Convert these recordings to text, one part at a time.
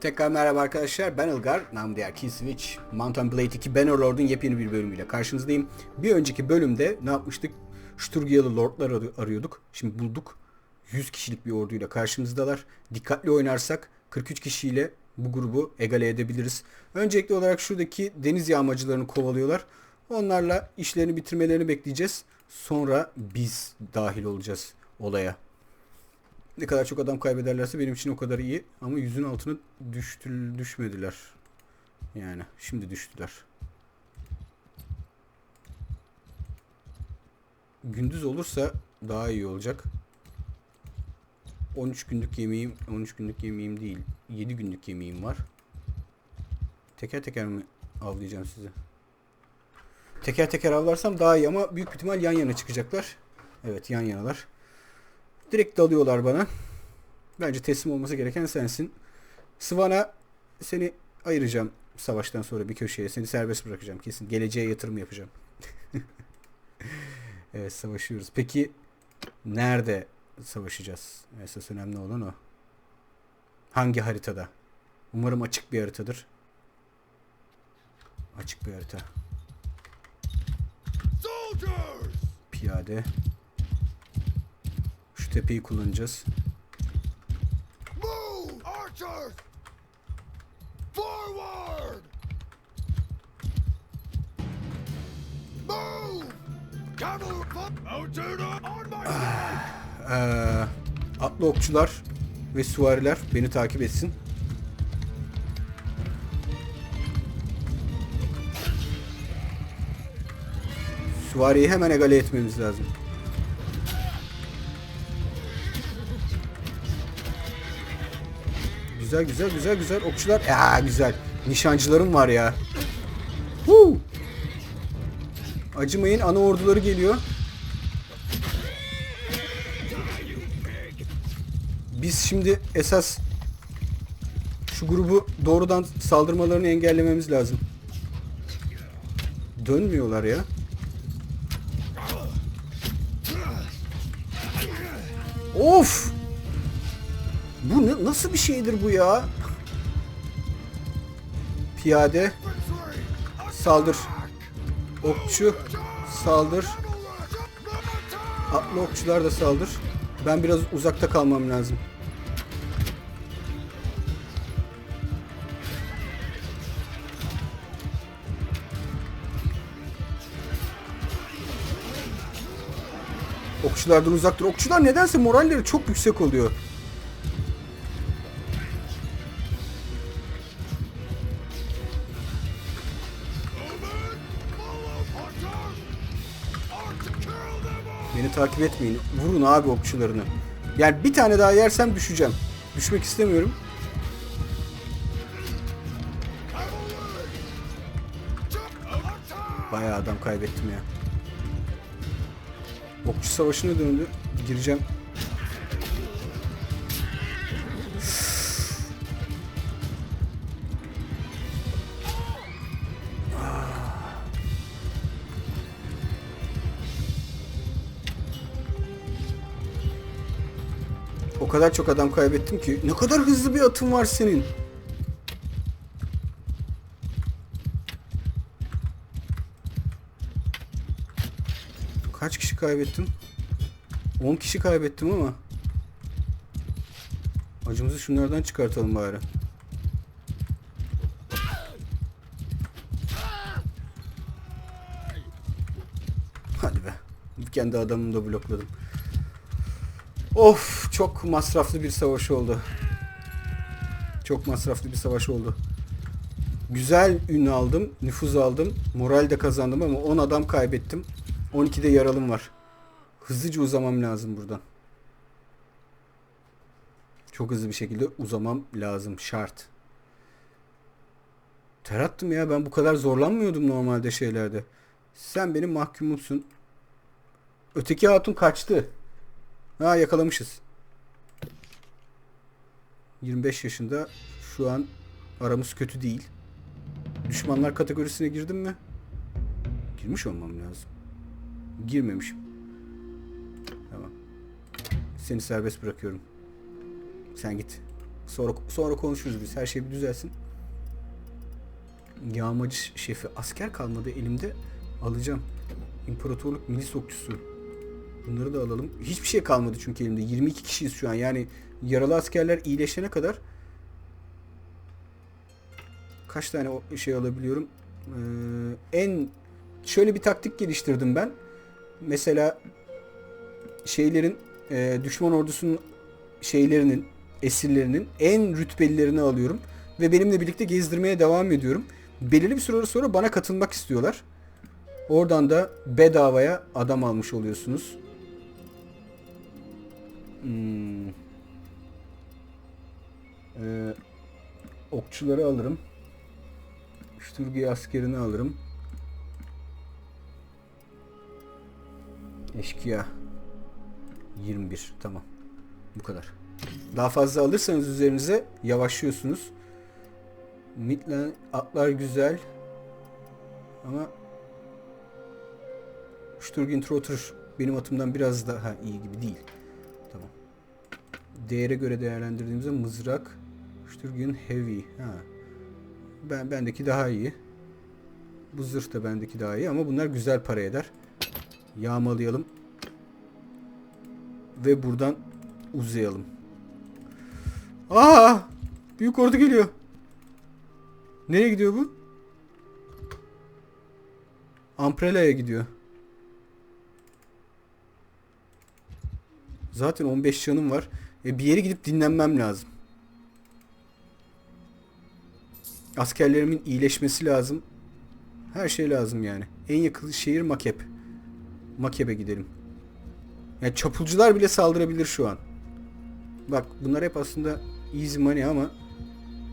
Tekrar merhaba arkadaşlar. Ben Ilgar. Nam diğer Kill Switch. Mountain Blade 2 Bannerlord'un yepyeni bir bölümüyle karşınızdayım. Bir önceki bölümde ne yapmıştık? Sturgiyalı Lordlar arı- arıyorduk. Şimdi bulduk. 100 kişilik bir orduyla karşımızdalar. Dikkatli oynarsak 43 kişiyle bu grubu egale edebiliriz. Öncelikli olarak şuradaki deniz yağmacılarını kovalıyorlar. Onlarla işlerini bitirmelerini bekleyeceğiz. Sonra biz dahil olacağız olaya. Ne kadar çok adam kaybederlerse benim için o kadar iyi. Ama yüzün altına düştü, düşmediler. Yani şimdi düştüler. Gündüz olursa daha iyi olacak. 13 günlük yemeğim, 13 günlük yemeğim değil. 7 günlük yemeğim var. Teker teker mi avlayacağım sizi? Teker teker avlarsam daha iyi ama büyük ihtimal yan yana çıkacaklar. Evet yan yanalar. Direkt dalıyorlar bana. Bence teslim olması gereken sensin. Svan'a seni ayıracağım savaştan sonra bir köşeye. Seni serbest bırakacağım kesin. Geleceğe yatırım yapacağım. evet savaşıyoruz. Peki nerede savaşacağız? Esas önemli olan o. Hangi haritada? Umarım açık bir haritadır. Açık bir harita. Piyade. On my Ee, atlı okçular ve süvariler beni takip etsin. Süvariyi hemen egale etmemiz lazım. Güzel güzel güzel güzel okçular. Ya güzel. Nişancılarım var ya. Huu! Acımayın ana orduları geliyor. Biz şimdi esas şu grubu doğrudan saldırmalarını engellememiz lazım. Dönmüyorlar ya. Of! Bu nasıl bir şeydir bu ya? Piyade saldır. Okçu saldır. Atlı okçular da saldır. Ben biraz uzakta kalmam lazım. Okçulardan uzak dur. Okçular nedense moralleri çok yüksek oluyor. Takip etmeyin. Vurun abi okçularını. Yani bir tane daha yersem düşeceğim. Düşmek istemiyorum. Bayağı adam kaybettim ya. Okçu savaşına döndü. Gireceğim. O kadar çok adam kaybettim ki. Ne kadar hızlı bir atın var senin. Kaç kişi kaybettim? 10 kişi kaybettim ama. Acımızı şunlardan çıkartalım bari. Hadi be. Kendi adamımı da blokladım. Of çok masraflı bir savaş oldu. Çok masraflı bir savaş oldu. Güzel ün aldım, nüfuz aldım, moral de kazandım ama 10 adam kaybettim. 12'de yaralım var. Hızlıca uzamam lazım buradan. Çok hızlı bir şekilde uzamam lazım. Şart. Ter attım ya ben bu kadar zorlanmıyordum normalde şeylerde. Sen benim mahkumumsun. Öteki hatun kaçtı. Ha yakalamışız. 25 yaşında şu an aramız kötü değil. Düşmanlar kategorisine girdim mi? Girmiş olmam lazım. Girmemişim. Tamam. Seni serbest bırakıyorum. Sen git. Sonra sonra konuşuruz biz. Her şey bir düzelsin. Yağmacı şefi. Asker kalmadı elimde. Alacağım. İmparatorluk milis okçusu. Bunları da alalım. Hiçbir şey kalmadı çünkü elimde. 22 kişiyiz şu an. Yani yaralı askerler iyileşene kadar kaç tane şey alabiliyorum? Ee, en şöyle bir taktik geliştirdim ben. Mesela şeylerin e, düşman ordusunun şeylerinin esirlerinin en rütbelilerini alıyorum ve benimle birlikte gezdirmeye devam ediyorum. Belirli bir süre sonra bana katılmak istiyorlar. Oradan da bedavaya adam almış oluyorsunuz. Hmm. Ee, okçuları alırım. Şturgi askerini alırım. Eşkıya. 21. Tamam. Bu kadar. Daha fazla alırsanız üzerinize yavaşlıyorsunuz. Midland atlar güzel. Ama Sturgin Trotter benim atımdan biraz daha iyi gibi değil. Değere göre değerlendirdiğimizde mızrak Sturgin Heavy. Ha. Ben bendeki daha iyi. Bu zırh da bendeki daha iyi ama bunlar güzel para eder. Yağmalayalım. Ve buradan uzayalım. Aa! Büyük ordu geliyor. Nereye gidiyor bu? Amprela'ya gidiyor. Zaten 15 canım var. E bir yere gidip dinlenmem lazım. Askerlerimin iyileşmesi lazım. Her şey lazım yani. En yakın şehir Makep. Makep'e gidelim. Yani çapulcular bile saldırabilir şu an. Bak bunlar hep aslında easy money ama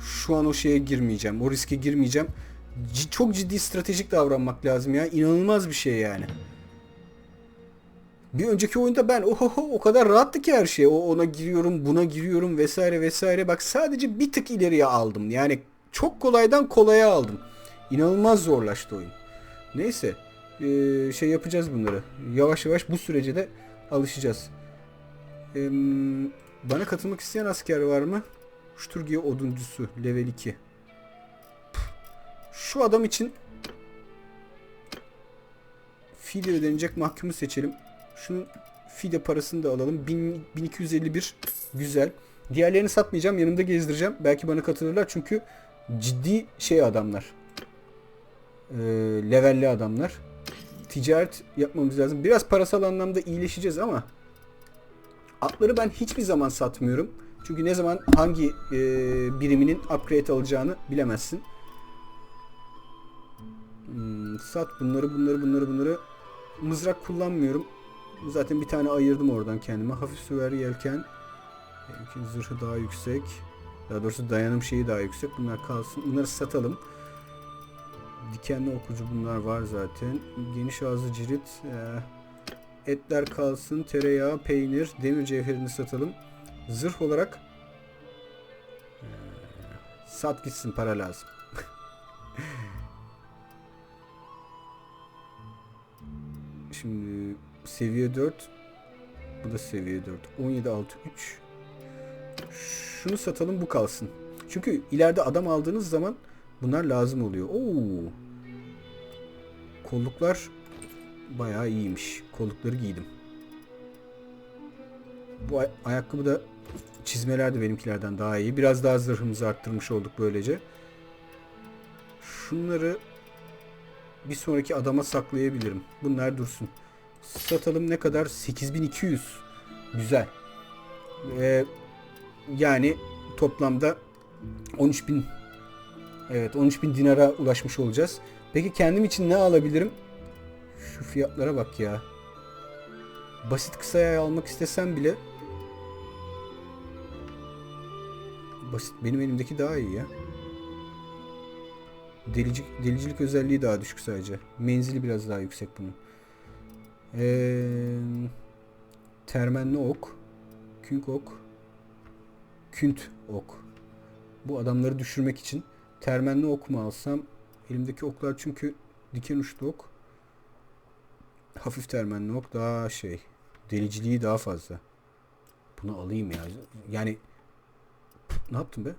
şu an o şeye girmeyeceğim. O riske girmeyeceğim. C- çok ciddi stratejik davranmak lazım ya. İnanılmaz bir şey yani. Bir önceki oyunda ben ohoho o kadar rahattı ki her şey. O ona giriyorum, buna giriyorum vesaire vesaire. Bak sadece bir tık ileriye aldım. Yani çok kolaydan kolaya aldım. İnanılmaz zorlaştı oyun. Neyse. Ee, şey yapacağız bunları. Yavaş yavaş bu sürece de alışacağız. Ee, bana katılmak isteyen asker var mı? Şturgiye oduncusu. Level 2. Şu adam için fide ödenecek mahkumu seçelim. Şunun fide parasını da alalım. 1000, 1251 güzel. Diğerlerini satmayacağım. Yanımda gezdireceğim. Belki bana katılırlar çünkü ciddi şey adamlar. Ee, levelli adamlar. Ticaret yapmamız lazım. Biraz parasal anlamda iyileşeceğiz ama atları ben hiçbir zaman satmıyorum. Çünkü ne zaman hangi e, biriminin upgrade alacağını bilemezsin. Hmm, sat bunları bunları bunları bunları. Mızrak kullanmıyorum. Zaten bir tane ayırdım oradan kendime. Hafif süvari yelken. Yelken zırhı daha yüksek. Daha doğrusu dayanım şeyi daha yüksek. Bunlar kalsın. Bunları satalım. Dikenli okucu bunlar var zaten. Geniş ağzı cirit. Ee, etler kalsın. Tereyağı, peynir, demir cevherini satalım. Zırh olarak ee, sat gitsin para lazım. Şimdi seviye 4 bu da seviye 4. 17 6 3 Şunu satalım bu kalsın. Çünkü ileride adam aldığınız zaman bunlar lazım oluyor. Oo. Kolluklar bayağı iyiymiş. Kollukları giydim. Bu ay- ayakkabı da çizmeler de benimkilerden daha iyi. Biraz daha zırhımızı arttırmış olduk böylece. Şunları bir sonraki adama saklayabilirim. Bunlar dursun. Satalım ne kadar? 8200. Güzel. Ee, yani toplamda 13000 Evet 13000 dinara ulaşmış olacağız. Peki kendim için ne alabilirim? Şu fiyatlara bak ya. Basit kısa yay almak istesem bile basit benim elimdeki daha iyi ya. Delici, delicilik özelliği daha düşük sadece. Menzili biraz daha yüksek bunun. Ee, termenli ok. Künk ok. Künt ok. Bu adamları düşürmek için termenli ok mu alsam? Elimdeki oklar çünkü diken uçlu ok. Hafif termenli ok daha şey. Deliciliği daha fazla. Bunu alayım ya. Yani Ne yaptın be?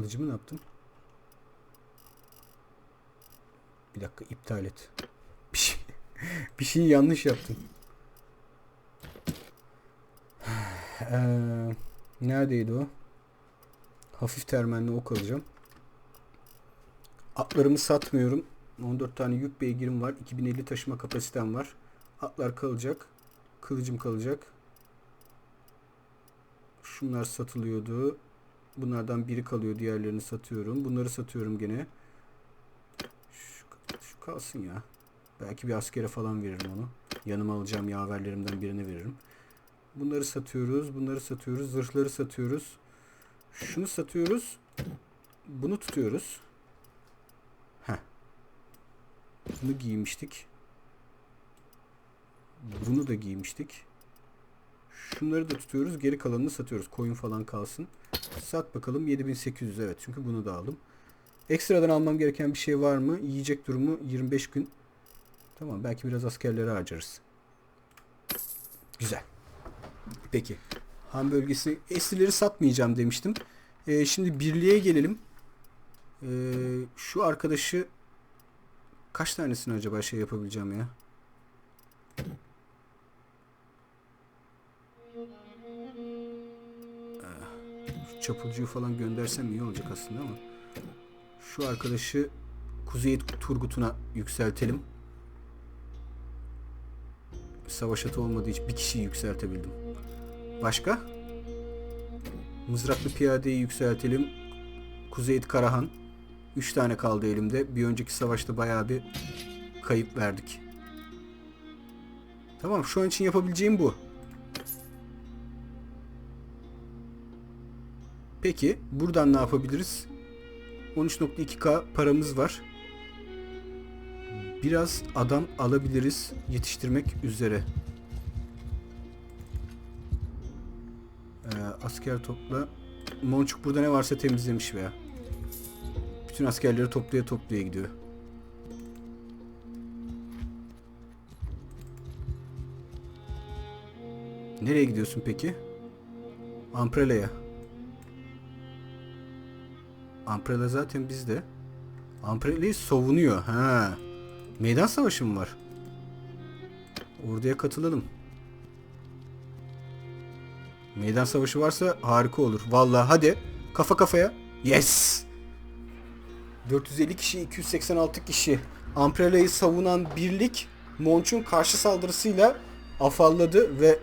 Kılıcımı ne yaptın? Bir dakika iptal et. Bir şey, bir şey yanlış yaptım. Eee, neredeydi o? Hafif termenli ok alacağım. Atlarımı satmıyorum. 14 tane yük beygirim var. 2050 taşıma kapasitem var. Atlar kalacak. Kılıcım kalacak. Şunlar satılıyordu. Bunlardan biri kalıyor. Diğerlerini satıyorum. Bunları satıyorum gene. Şu, şu kalsın ya. Belki bir askere falan veririm onu. Yanıma alacağım yaverlerimden birine veririm. Bunları satıyoruz. Bunları satıyoruz. Zırhları satıyoruz. Şunu satıyoruz. Bunu tutuyoruz. Heh. Bunu giymiştik. Bunu da giymiştik. Şunları da tutuyoruz. Geri kalanını satıyoruz. Koyun falan kalsın. Sat bakalım 7800 evet. Çünkü bunu da aldım. Ekstradan almam gereken bir şey var mı? Yiyecek durumu 25 gün. Tamam belki biraz askerlere harcarız. Güzel. Peki. Han bölgesi esirleri satmayacağım demiştim. Ee, şimdi birliğe gelelim. Ee, şu arkadaşı kaç tanesini acaba şey yapabileceğim ya? Çapulcuyu falan göndersem iyi olacak aslında ama şu arkadaşı Kuzey Turgut'una yükseltelim. Savaş atı olmadığı için bir kişiyi yükseltebildim. Başka? Mızraklı piyadeyi yükseltelim. Kuzeyit Karahan. 3 tane kaldı elimde. Bir önceki savaşta bayağı bir kayıp verdik. Tamam şu an için yapabileceğim bu. Peki buradan ne yapabiliriz? 13.2k paramız var. Biraz adam alabiliriz yetiştirmek üzere. Ee, asker topla. Monçuk burada ne varsa temizlemiş veya. Bütün askerleri toplaya toplaya gidiyor. Nereye gidiyorsun peki? Amprele'ye. Amprele zaten bizde. Amprele'yi savunuyor. Ha. Meydan savaşı mı var? Orduya katılalım. Meydan savaşı varsa harika olur. Vallahi hadi kafa kafaya. Yes. 450 kişi, 286 kişi. Amprele'yi savunan birlik Monç'un karşı saldırısıyla afalladı ve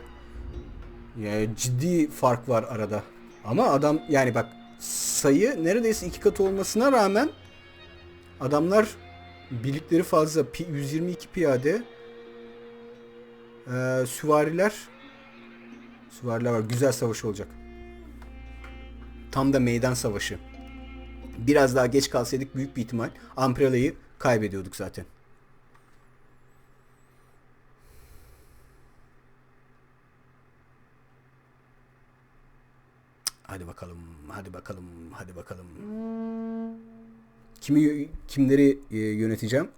yani ciddi fark var arada. Ama adam yani bak sayı neredeyse iki katı olmasına rağmen adamlar birlikleri fazla. Pi- 122 piyade ee, süvariler süvariler var. Güzel savaş olacak. Tam da meydan savaşı. Biraz daha geç kalsaydık büyük bir ihtimal Amprela'yı kaybediyorduk zaten. Hadi bakalım, hadi bakalım, hadi bakalım. Kimi kimleri e, yöneteceğim?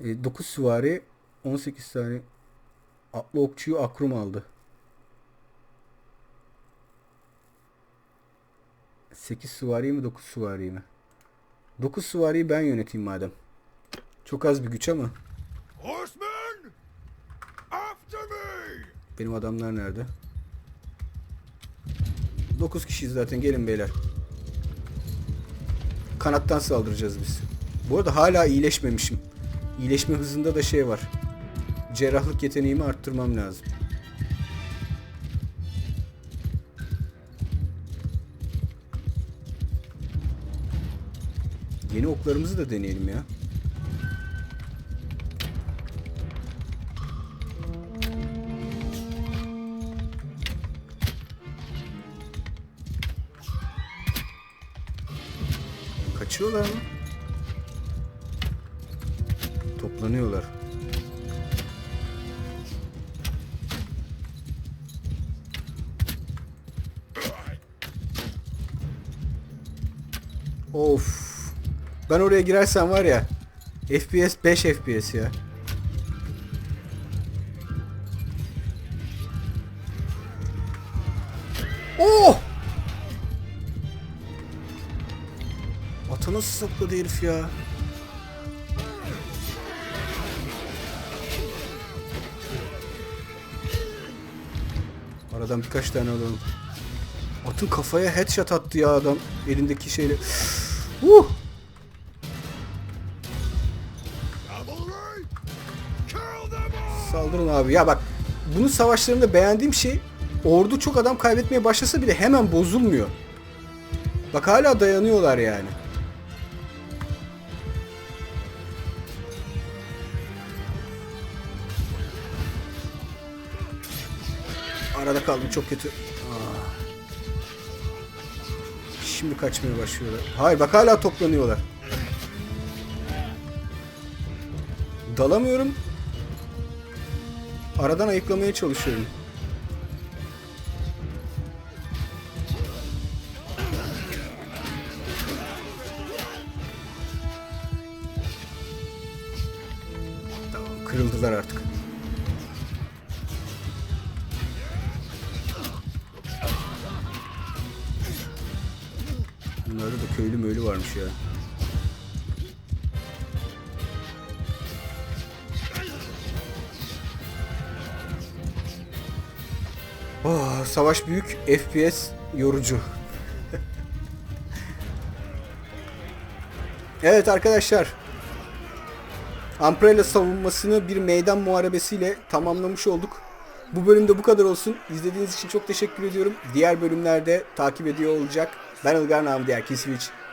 9 süvari, 18 tane atlı okçuyu akrum aldı. 8 süvari mi 9 süvari mi? 9 süvariyi ben yöneteyim madem. Çok az bir güç ama. Horsemen, after me! Benim adamlar nerede? 9 kişiyiz zaten gelin beyler. Kanattan saldıracağız biz. Bu arada hala iyileşmemişim. İyileşme hızında da şey var. Cerrahlık yeteneğimi arttırmam lazım. Yeni oklarımızı da deneyelim ya. Kaçıyorlar mı? Toplanıyorlar. Of. Ben oraya girersem var ya FPS 5 FPS ya. Nasıl sapladı herif ya? Aradan birkaç tane alalım. Atın kafaya headshot attı ya adam elindeki şeyle. Uh! Saldırın abi. Ya bak bunun savaşlarında beğendiğim şey ordu çok adam kaybetmeye başlasa bile hemen bozulmuyor. Bak hala dayanıyorlar yani. Arada kaldım çok kötü. Şimdi kaçmaya başlıyorlar. Hayır bak hala toplanıyorlar. Dalamıyorum. Aradan ayıklamaya çalışıyorum. Ya. Oh, savaş büyük, FPS yorucu. evet arkadaşlar. Umbrella savunmasını bir meydan muharebesiyle tamamlamış olduk. Bu bölümde bu kadar olsun. İzlediğiniz için çok teşekkür ediyorum. Diğer bölümlerde takip ediyor olacak. Ben Ilgar namı diğer Kiswitch.